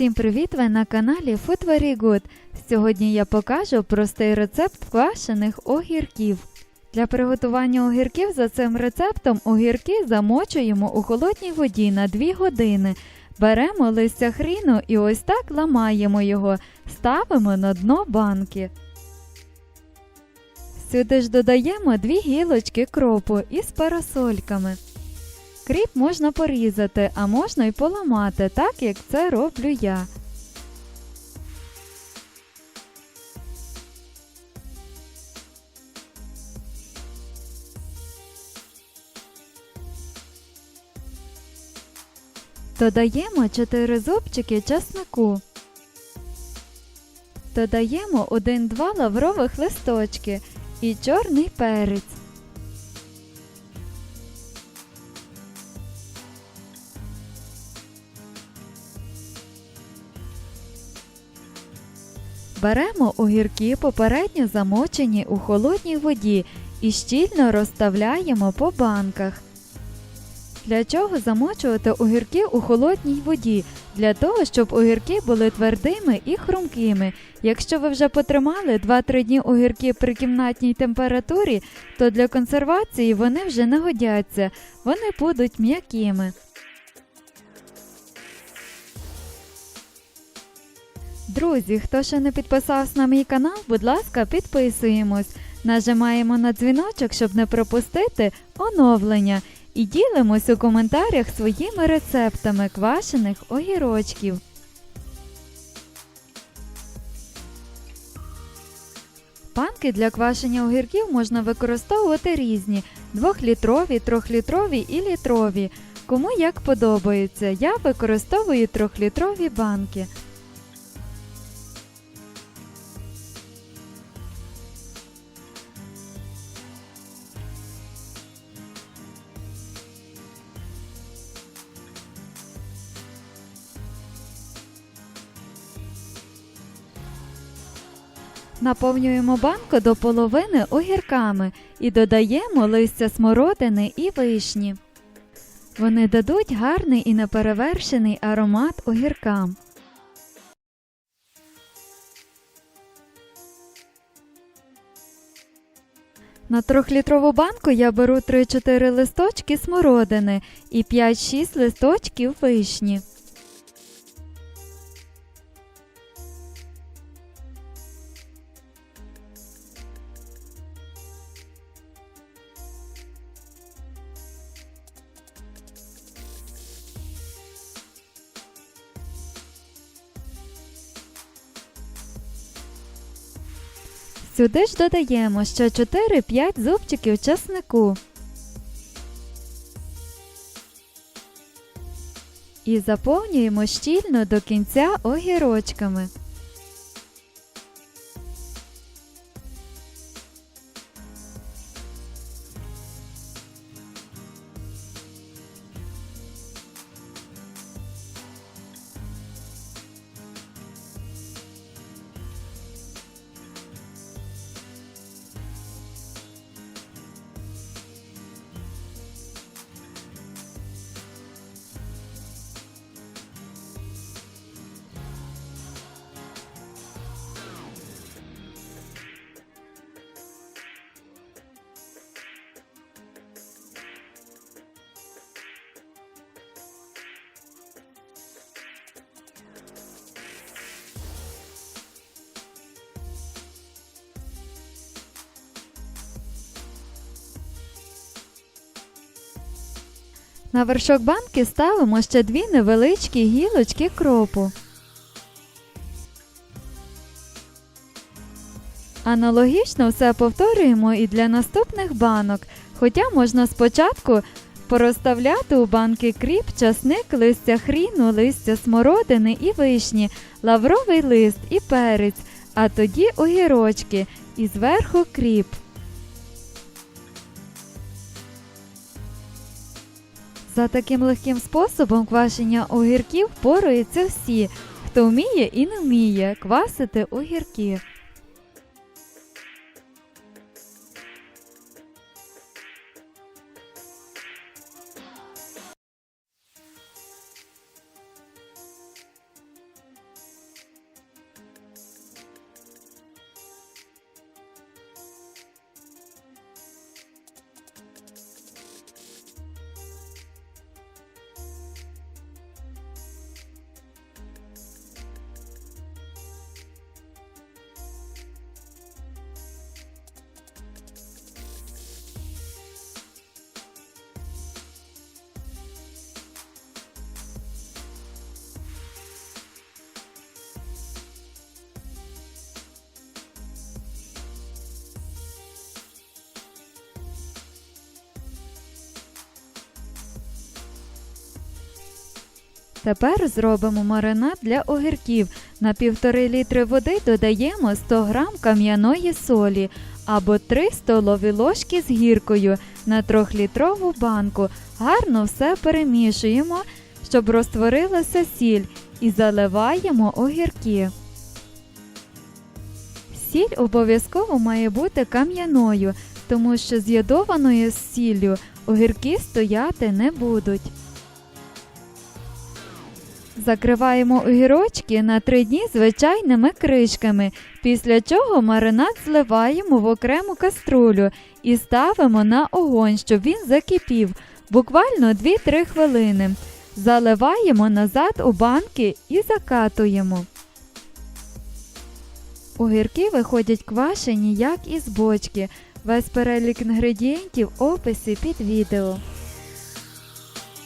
Всім привіт! Ви на каналі Food Very Good. Сьогодні я покажу простий рецепт квашених огірків. Для приготування огірків за цим рецептом огірки замочуємо у холодній воді на 2 години. Беремо листя хріну і ось так ламаємо його, ставимо на дно банки. Сюди ж додаємо дві гілочки кропу із парасольками. Кріп можна порізати, а можна й поламати, так як це роблю я. Додаємо 4 зубчики часнику. Додаємо 1-2 лаврових листочки і чорний перець. Беремо огірки попередньо замочені у холодній воді і щільно розставляємо по банках. Для чого замочувати огірки у холодній воді? Для того, щоб огірки були твердими і хрумкими. Якщо ви вже потримали 2-3 дні огірки при кімнатній температурі, то для консервації вони вже не годяться, вони будуть м'якими. Друзі, хто ще не підписався на мій канал, будь ласка, підписуємось. Нажимаємо на дзвіночок, щоб не пропустити оновлення. І ділимось у коментарях своїми рецептами квашених огірочків. Банки для квашення огірків можна використовувати різні 2-літрові, 3-літрові і літрові. Кому як подобається. Я використовую 3-літрові банки. Наповнюємо банку до половини огірками і додаємо листя смородини і вишні. Вони дадуть гарний і неперевершений аромат огіркам. На трьохлітрову банку я беру 3-4 листочки смородини і 5-6 листочків вишні. Сюди ж додаємо ще 4-5 зубчиків часнику. І заповнюємо щільно до кінця огірочками. На вершок банки ставимо ще дві невеличкі гілочки кропу. Аналогічно все повторюємо і для наступних банок, хоча можна спочатку порозставляти у банки кріп, часник, листя хріну, листя смородини і вишні, лавровий лист і перець, а тоді огірочки і зверху кріп. За таким легким способом квашення огірків впораються всі, хто вміє і не вміє квасити огірки. Тепер зробимо маринад для огірків. На 1,5 літри води додаємо 100 г кам'яної солі або 3 столові ложки з гіркою на 3-літрову банку. Гарно все перемішуємо, щоб розтворилася сіль і заливаємо огірки. Сіль обов'язково має бути кам'яною, тому що з йодованою сіллю огірки стояти не будуть. Закриваємо огірочки на 3 дні звичайними кришками, після чого маринад зливаємо в окрему каструлю і ставимо на огонь, щоб він закипів, буквально 2-3 хвилини. Заливаємо назад у банки і закатуємо. Огірки виходять квашені, як із бочки. Весь перелік інгредієнтів в описі під відео.